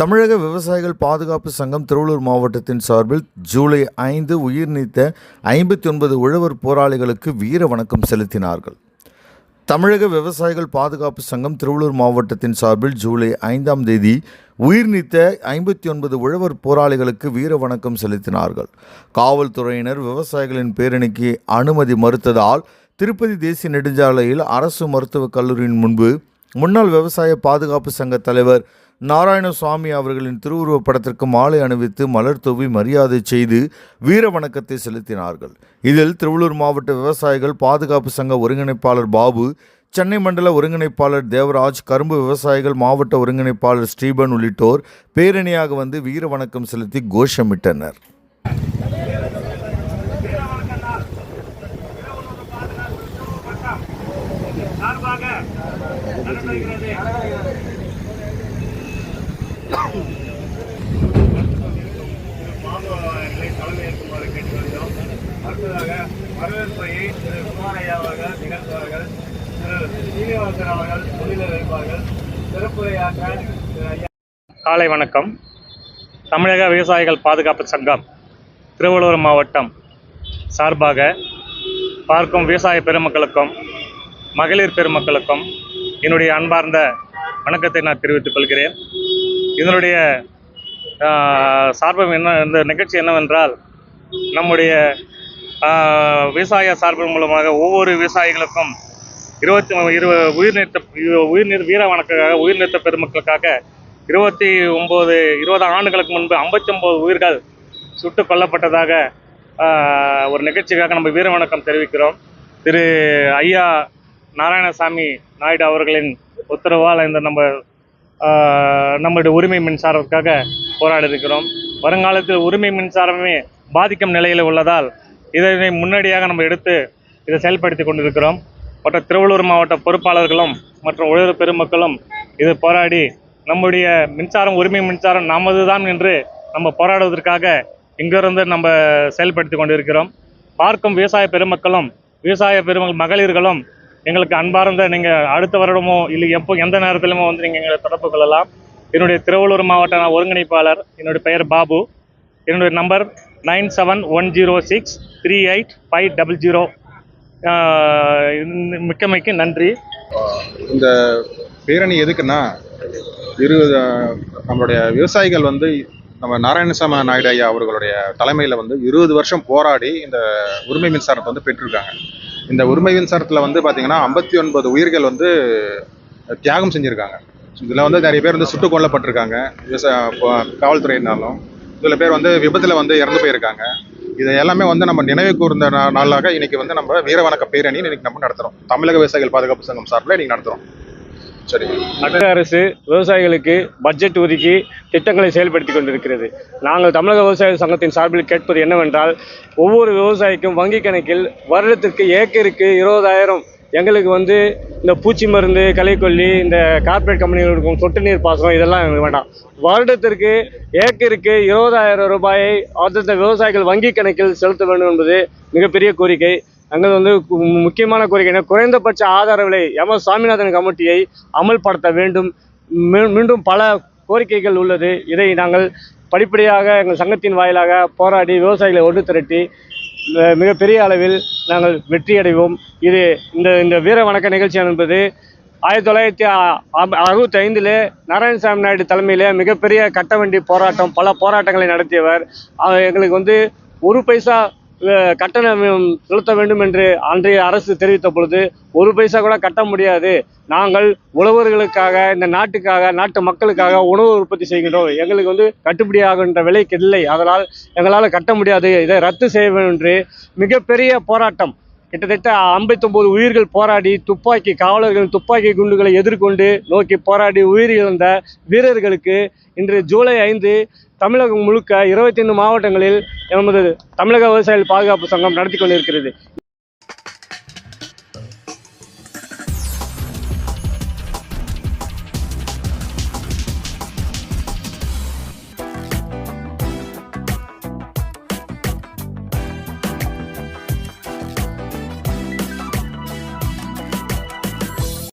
தமிழக விவசாயிகள் பாதுகாப்பு சங்கம் திருவள்ளூர் மாவட்டத்தின் சார்பில் ஜூலை ஐந்து உயிர் நீத்த ஐம்பத்தி ஒன்பது உழவர் போராளிகளுக்கு வீர வணக்கம் செலுத்தினார்கள். தமிழக விவசாயிகள் பாதுகாப்பு சங்கம் திருவள்ளூர் மாவட்டத்தின் சார்பில் ஜூலை ஐந்தாம் தேதி உயிர் நீத்த ஐம்பத்தி ஒன்பது உழவர் போராளிகளுக்கு வீர வணக்கம் செலுத்தினார்கள். காவல்துறையினர் விவசாயிகளின் பேரணிக்கு அனுமதி மறுத்ததால் திருப்பதி தேசிய நெடுஞ்சாலையில் அரசு மருத்துவக் கல்லூரியின் முன்பு முன்னாள் விவசாய பாதுகாப்பு சங்க தலைவர் நாராயணசுவாமி அவர்களின் திருவுருவப் படத்திற்கு மாலை அணிவித்து மலர் தூவி மரியாதை செய்து வீர வணக்கத்தை செலுத்தினார்கள். இதில் திருவள்ளூர் மாவட்ட விவசாயிகள் பாதுகாப்பு சங்க ஒருங்கிணைப்பாளர் பாபு சென்னை மண்டல ஒருங்கிணைப்பாளர் தேவராஜ் கரும்பு விவசாயிகள் மாவட்ட ஒருங்கிணைப்பாளர் ஸ்ரீபன் உள்ளிட்டோர் பேரணியாக வந்து வீர வணக்கம் செலுத்தி கோஷமிட்டனர் சார்பாக நடைபெறுகிறது அடுத்ததாக வரவேற்பையை திரு குமாரையா அவர்கள் நிகழ்த்துவார்கள் திரு சீனிவாசன் அவர்கள் வைப்பார்கள் காலை வணக்கம். தமிழக விவசாயிகள் பாதுகாப்பு சங்கம் திருவள்ளூர் மாவட்டம் சார்பாக பார்க்கும் விவசாய பெருமக்களுக்கும் மகளிர் பெருமக்களுக்கும் என்னுடைய அன்பார்ந்த வணக்கத்தை நான் தெரிவித்துக் கொள்கிறேன். இதனுடைய சார்பம் என்ன இந்த நிகழ்ச்சி என்னவென்றால் நம்முடைய விவசாய சார்பு மூலமாக ஒவ்வொரு விவசாயிகளுக்கும் இருபத்தி இரு உயிர்நீத்த உயிர்நீர் வீர வணக்காக உயிர்நீத்த பெருமக்களுக்காக இருபத்தி ஒம்பது இருபது ஆண்டுகளுக்கு முன்பு ஐம்பத்தி ஒம்பது உயிர்கள் சுட்டு கொல்லப்பட்டதாக ஒரு நிகழ்ச்சிக்காக நம்ம வீர வணக்கம் தெரிவிக்கிறோம். திரு ஐயா நாராயணசாமி நாயுடு அவர்களின் உத்தரவால் இந்த நம்ம நம்மளுடைய நம்முடைய உரிமை மின்சாரத்துக்காக போராடி இருக்கிறோம் வருங்காலத்தில் உரிமை மின்சாரமே பாதிக்கும் நிலையில் உள்ளதால் இதனை முன்னடியாக நம்ம எடுத்து இதை செயல்படுத்தி கொண்டிருக்கிறோம். மற்ற திருவள்ளூர் மாவட்ட பொறுப்பாளர்களும் மற்றும் உழவு பெருமக்களும் இது போராடி நம்முடைய மின்சாரம் உரிமை மின்சாரம் நமது தான் என்று நம்ம போராடுவதற்காக இங்கிருந்து நம்ம செயல்படுத்தி கொண்டிருக்கிறோம். பார்க்கும் விவசாய பெருமக்களும் விவசாய பெருமக்கள் மகளிர்களும் எங்களுக்கு அன்பார்ந்த நீங்கள் அடுத்த வருடமோ இல்லை எப்போ எந்த நேரத்திலுமோ வந்து நீங்கள் எங்களை தொடர்பு கொள்ளலாம். என்னுடைய திருவள்ளூர் மாவட்ட நான் ஒருங்கிணைப்பாளர் என்னுடைய பெயர் பாபு. என்னுடைய number nine seven one zero six three eight five double zero. மிக்க மிக்க நன்றி. இந்த பேரணி எதுக்குன்னா இரு நம்மளுடைய விவசாயிகள் வந்து நம்ம நாராயணசாமி நாயுடு ஐயா அவர்களுடைய தலைமையில் வந்து இருபது வருஷம் போராடி இந்த உரிமை மின்சாரத்தை வந்து பெற்றிருக்காங்க. இந்த உரிமை மின்சாரத்தில் வந்து பார்த்தீங்கன்னா ஐம்பத்தி ஒன்பது உயிர்கள் வந்து தியாகம் செஞ்சுருக்காங்க. இதில் வந்து நிறைய பேர் வந்து சுட்டு கொல்லப்பட்டிருக்காங்க. விவசாய காவல்துறையினாலும் சில பேர் வந்து விபத்தில் வந்து இறந்து போயிருக்காங்க. இதை எல்லாமே வந்து நம்ம நினைவு கூர்ந்த நாளாக இன்னைக்கு வந்து நம்ம வீரவணக்க பேரணி இன்னைக்கு நம்ம நடத்துகிறோம் தமிழக விவசாயிகள் பாதுகாப்பு சங்கம் சார்பில் இன்னைக்கு நடத்துகிறோம் சரி. தமிழக அரசு விவசாயிகளுக்கு பட்ஜெட் ஒதுக்கி திட்டங்களை செயல்படுத்தி கொண்டிருக்கிறது. நாங்கள் தமிழக விவசாய சங்கத்தின் சார்பில் கேட்பது என்னவென்றால் ஒவ்வொரு விவசாயிக்கும் வங்கி கணக்கில் வருடத்திற்கு ஏக்கருக்கு இருபதாயிரம். எங்களுக்கு வந்து இந்த பூச்சி மருந்து களைக்கொல்லி இந்த கார்ப்பரேட் கம்பெனிகளுக்கும் சொட்டு நீர் பாசனம் இதெல்லாம் எங்களுக்கு வேண்டாம். வருடத்திற்கு ஏக்கருக்கு இருபதாயிரம் ரூபாயை அந்தந்த விவசாயிகள் வங்கி கணக்கில் செலுத்த வேண்டும் என்பது மிகப்பெரிய கோரிக்கை. நாங்கள் வந்து முக்கியமான கோரிக்கை என்ன? குறைந்தபட்ச ஆதார விலை எம். எஸ். சுவாமிநாதன் கமிட்டியை அமல்படுத்த வேண்டும். மீண்டும் பல கோரிக்கைகள் உள்ளது. இதை நாங்கள் படிப்படியாக எங்கள் சங்கத்தின் வாயிலாக போராடி விவசாயிகளை ஒன்று திரட்டி மிகப்பெரிய அளவில் நாங்கள் வெற்றியடைவோம். இது இந்த இந்த வீர வணக்க நிகழ்ச்சி என்பது ஆயிரத்தி தொள்ளாயிரத்தி அறுபத்தி ஐந்தில் நாராயணசாமி நாயுடு தலைமையில் மிகப்பெரிய கட்டவண்டி போராட்டம் பல போராட்டங்களை நடத்தியவர். அவர் எங்களுக்கு வந்து ஒரு பைசா கட்டணம் செலுத்த வேண்டும் என்று அன்றைய அரசு தெரிவித்த பொழுது ஒரு பைசா கூட கட்ட முடியாது. நாங்கள் உழவர்களுக்காக இந்த நாட்டுக்காக நாட்டு மக்களுக்காக உணவு உற்பத்தி செய்கின்றோம். எங்களுக்கு வந்து கட்டுப்படியாகின்ற விலைக்கு இல்லை. அதனால் எங்களால் கட்ட முடியாது. இதை ரத்து செய்ய வேண்டும் என்று மிகப்பெரிய போராட்டம். கிட்டத்தட்ட ஐம்பத்தொம்போது உயிர்கள் போராடி துப்பாக்கி காவலர்களின் துப்பாக்கி குண்டுகளை எதிர்கொண்டு நோக்கி போராடி உயிரிழந்த வீரர்களுக்கு இன்று ஜூலை ஐந்து தமிழகம் முழுக்க இருபத்தைந்து மாவட்டங்களில் நமது தமிழக விவசாயிகள் பாதுகாப்பு சங்கம் நடத்தி கொண்டிருக்கிறது.